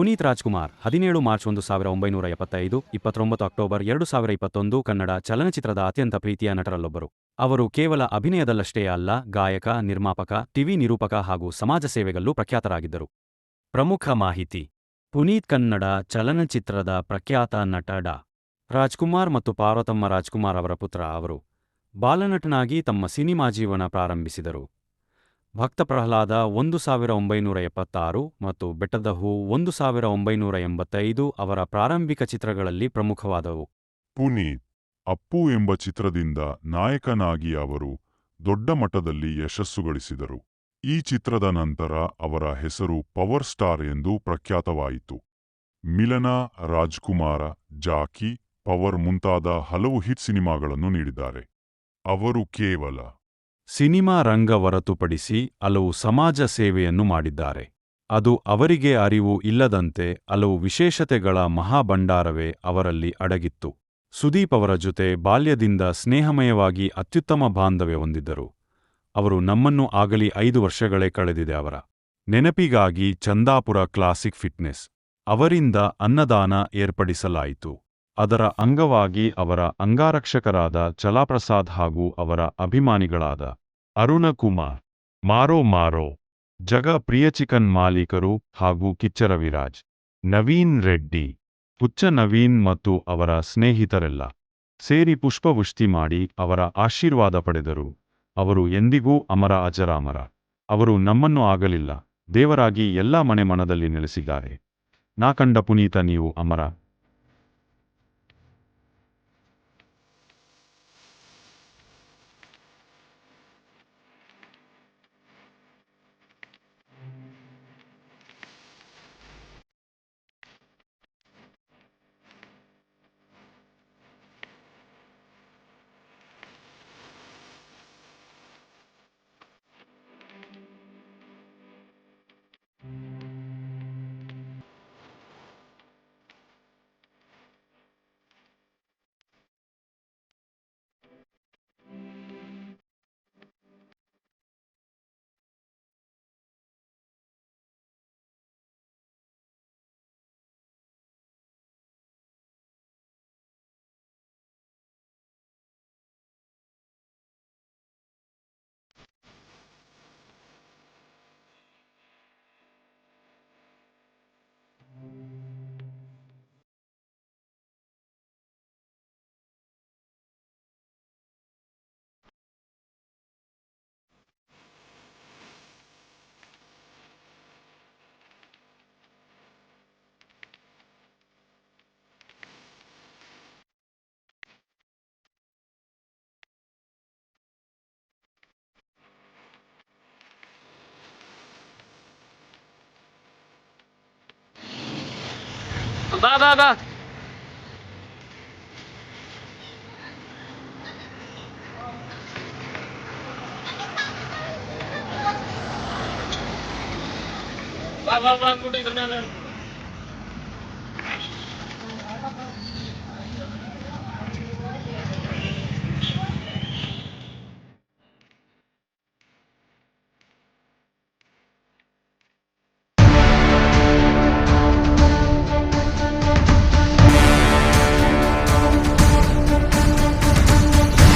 ಪುನೀತ್ ರಾಜ್ಕುಮಾರ್, ಹದಿನೇಳು ಮಾರ್ಚ್ ಒಂದು ಸಾವಿರ ಒಂಬೈನೂರ ಎಪ್ಪತ್ತೈದು, ಇಪ್ಪತ್ತೊಂಬತ್ತು ಅಕ್ಟೋಬರ್ ಎರಡು ಸಾವಿರ ಇಪ್ಪತ್ತೊಂದು ಕನ್ನಡ ಚಲನಚಿತ್ರದ ಅತ್ಯಂತ ಪ್ರೀತಿಯ ನಟರಲ್ಲೊಬ್ಬರು. ಅವರು ಕೇವಲ ಅಭಿನಯದಲ್ಲಷ್ಟೇ ಅಲ್ಲ, ಗಾಯಕ, ನಿರ್ಮಾಪಕ, ಟಿವಿ ನಿರೂಪಕ ಹಾಗೂ ಸಮಾಜ ಸೇವೆಗಲ್ಲೂ ಪ್ರಖ್ಯಾತರಾಗಿದ್ದರು. ಪ್ರಮುಖ ಮಾಹಿತಿ. ಪುನೀತ್ ಕನ್ನಡ ಚಲನಚಿತ್ರದ ಪ್ರಖ್ಯಾತ ನಟ ಡಾ. ರಾಜ್ಕುಮಾರ್ ಮತ್ತು ಪಾರ್ವತಮ್ಮ ರಾಜ್ಕುಮಾರ್ ಅವರ ಪುತ್ರ ಅವರು, ಬಾಲನಟನಾಗಿ ತಮ್ಮ ಸಿನಿಮಾ ಜೀವನ ಪ್ರಾರಂಭಿಸಿದರು. ಭಕ್ತ ಪ್ರಹ್ಲಾದ ಒಂದು ಸಾವಿರ ಒಂಬೈನೂರ ಎಪ್ಪತ್ತಾರು ಮತ್ತು ಬೆಟ್ಟದ ಹೂ ಒಂದು ಸಾವಿರ ಒಂಬೈನೂರ ಎಂಬತ್ತೈದು ಅವರ ಪ್ರಾರಂಭಿಕ ಚಿತ್ರಗಳಲ್ಲಿ ಪ್ರಮುಖವಾದವು. ಪುನೀತ್, ಅಪ್ಪು ಎಂಬ ಚಿತ್ರದಿಂದ ನಾಯಕನಾಗಿ ಅವರು ದೊಡ್ಡ ಮಟ್ಟದಲ್ಲಿ ಯಶಸ್ಸು ಗಳಿಸಿದರು ಈ ಚಿತ್ರದ ನಂತರ ಅವರ ಹೆಸರು ಪವರ್ ಸ್ಟಾರ್ ಎಂದು ಪ್ರಖ್ಯಾತವಾಯಿತು. ಮಿಲನ, ರಾಜ್ಕುಮಾರ, ಜಾಕಿ, ಪವರ್ ಮುಂತಾದ ಹಲವು ಹಿಟ್ ಸಿನಿಮಾಗಳನ್ನು ನೀಡಿದ್ದಾರೆ. ಅವರು ಕೇವಲ ಸಿನಿಮಾ ರಂಗ ಹೊರತುಪಡಿಸಿ ಹಲವು ಸಮಾಜ ಸೇವೆಯನ್ನು ಮಾಡಿದ್ದಾರೆ. ಅದು ಅವರಿಗೆ ಅರಿವು ಇಲ್ಲದಂತೆ ಹಲವು ವಿಶೇಷತೆಗಳ ಮಹಾಭಂಡಾರವೇ ಅವರಲ್ಲಿ ಅಡಗಿತ್ತು. ಸುದೀಪ್ ಅವರ ಜೊತೆ ಬಾಲ್ಯದಿಂದ ಸ್ನೇಹಮಯವಾಗಿ ಅತ್ಯುತ್ತಮ ಬಾಂಧವ್ಯ ಹೊಂದಿದ್ದರು. ಅವರು ನಮ್ಮನ್ನು ಆಗಲಿ ಐದು ವರ್ಷಗಳೇ ಕಳೆದಿದೆ ಅವರ. ನೆನಪಿಗಾಗಿ ಚಂದಾಪುರ ಕ್ಲಾಸಿಕ್ ಫಿಟ್ನೆಸ್ ಅವರಿಂದ ಅನ್ನದಾನ ಏರ್ಪಡಿಸಲಾಯಿತು. ಅದರ ಅಂಗವಾಗಿ ಅವರ ಅಂಗಾರಕ್ಷಕರಾದ ಚಲಾಪ್ರಸಾದ್ ಹಾಗೂ ಅವರ ಅಭಿಮಾನಿಗಳಾದ ಅರುಣ ಕುಮಾರ್ ಮಾರೋ ಮಾರೋ, ಜಗ ಪ್ರಿಯ ಚಿಕನ್ ಮಾಲೀಕರು ಹಾಗೂ ಕಿಚ್ಚರ ವಿರಾಜ್ ನವೀನ್ ರೆಡ್ಡಿ, ಹುಚ್ಚ ನವೀನ್ ಮತ್ತು ಅವರ ಸ್ನೇಹಿತರೆಲ್ಲ ಸೇರಿ ಪುಷ್ಪವೃಷ್ಟಿ ಮಾಡಿ ಅವರ ಆಶೀರ್ವಾದ ಪಡೆದರು. ಅವರು ಎಂದಿಗೂ ಅಮರ ಅಜರಾಮರ. ಅವರು ನಮ್ಮನ್ನು ಆಗಲಿಲ್ಲ. ದೇವರಾಗಿ ಎಲ್ಲ ಮನೆ ಮನದಲ್ಲಿ ನೆಲೆಸಿದ್ದಾರೆ. ನಾ ಕಂಡ ಪುನೀತ, ನೀವು ಅಮರ. Ba, ba, ba. Ba, ba, ba, kuting ternyata.